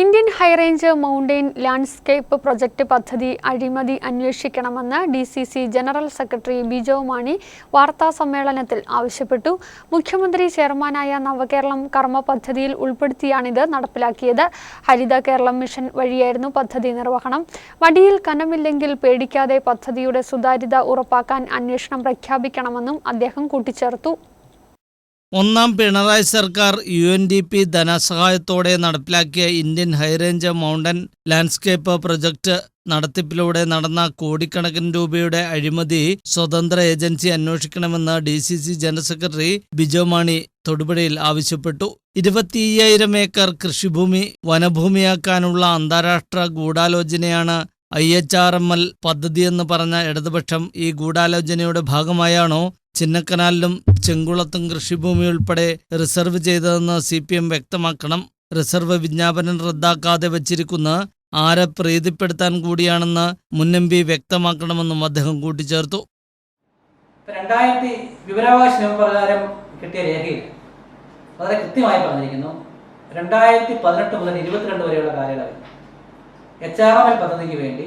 Indian high range mountain landscape project പദ്ധതി അഴിമതി അന്വേഷിക്കണമെന്ന് D C C general secretary Bijo Mani വാർത്താ സമ്മേളനത്തിൽ ആവശ്യപ്പെട്ടു. മുഖ്യമന്ത്രി ചെയർമാനായ നവകേരളം കർമ്മ പദ്ധതിയിൽ ഉൾപ്പെടുത്തിയാണിത് നടപ്പിലാക്കിയത്. ഹരിത കേരളം മിഷൻ വഴിയായിരുന്നു പദ്ധതി നിർവഹണം. വടിയിൽ കനമില്ലെങ്കിൽ പേടിക്കാതെ പദ്ധതിയുടെ സുതാര്യത ഉറപ്പാക്കാൻ അന്വേഷണം പ്രഖ്യാപിക്കണമെന്നും അദ്ദേഹം കൂട്ടിച്ചേർത്തു. ഒന്നാം പിണറായി സർക്കാർ യു എൻ ഡി പി ധനസഹായത്തോടെ നടപ്പിലാക്കിയ Indian high range mountain landscape project നടത്തിപ്പിലൂടെ നടന്ന കോടിക്കണക്കിന് രൂപയുടെ അഴിമതി സ്വതന്ത്ര ഏജൻസി അന്വേഷിക്കണമെന്ന് D C C general secretary Bijo Mani തൊടുപുഴയിൽ ആവശ്യപ്പെട്ടു. ഇരുപത്തിയ്യായിരം ഏക്കർ കൃഷിഭൂമി വനഭൂമിയാക്കാനുള്ള അന്താരാഷ്ട്ര ഗൂഢാലോചനയാണ് I H R M L പദ്ധതി എന്ന് പറഞ്ഞ ഇടതുപക്ഷം ഈ ഗൂഢാലോചനയുടെ ഭാഗമായാണോ ചിന്നക്കനാലിലും ചെങ്കുളത്തും കൃഷിഭൂമി ഉൾപ്പെടെ റിസർവ് ചെയ്തതെന്ന് സി പി എം വ്യക്തമാക്കണം. റിസർവ് വിജ്ഞാപനം റദ്ദാക്കാതെ വച്ചിരിക്കുന്ന ആരെ പ്രീതിപ്പെടുത്താൻ കൂടിയാണെന്ന് മുൻ എം പി വ്യക്തമാക്കണമെന്നും അദ്ദേഹം കൂട്ടിച്ചേർത്തു. രണ്ടായിരത്തി വിവരാവകാശ നിയമപ്രകാരം കിട്ടിയ രേഖയിൽ വളരെ കൃത്യമായി പറഞ്ഞിരിക്കുന്നു. രണ്ടായിരത്തി പതിനെട്ട് മുതൽ ഇരുപത്തിരണ്ട് വരെയുള്ള കാലയളവിൽ എച്ച് ആർ എം എൽ പദ്ധതിക്ക് വേണ്ടി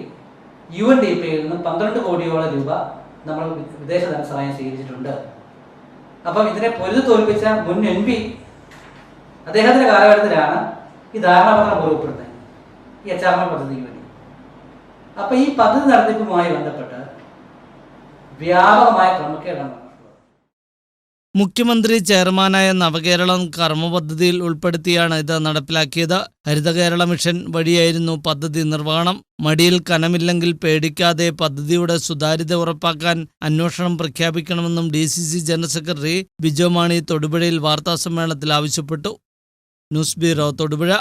യു എൻ ഡി പിയിൽ നിന്ന് പന്ത്രണ്ട് കോടിയോളം രൂപ നമ്മൾ വിദേശ ധനസഹായം സ്വീകരിച്ചിട്ടുണ്ട്. അപ്പം ഇതിനെ പൊരുതി തോൽപ്പിച്ച മുൻ എം പി അദ്ദേഹത്തിന്റെ കാലഘട്ടത്തിലാണ് ഈ ധാരണാപത്രം പുറപ്പെടുന്നത് ഈ എച്ച് ആർ എം എൽ പദ്ധതിക്ക് വേണ്ടി. അപ്പൊ ഈ പദ്ധതി നടത്തിപ്പുമായി ബന്ധപ്പെട്ട് വ്യാപകമായ ക്രമക്കേടാണ് മുഖ്യമന്ത്രി ചെയർമാനായ നവകേരളം കർമ്മപദ്ധതിയിൽ ഉൾപ്പെടുത്തിയാണ് ഇത് നടപ്പിലാക്കിയത്. ഹരിത കേരള മിഷൻ വഴിയായിരുന്നു പദ്ധതി നിർവഹണം മടിയിൽ കനമില്ലെങ്കിൽ പേടിക്കാതെ പദ്ധതിയുടെ സുതാര്യത ഉറപ്പാക്കാൻ അന്വേഷണം പ്രഖ്യാപിക്കണമെന്നും D general secretary Bijo Mani തൊടുപുഴയിൽ വാർത്താസമ്മേളനത്തിൽ ആവശ്യപ്പെട്ടു. News bureau Thodupuzha.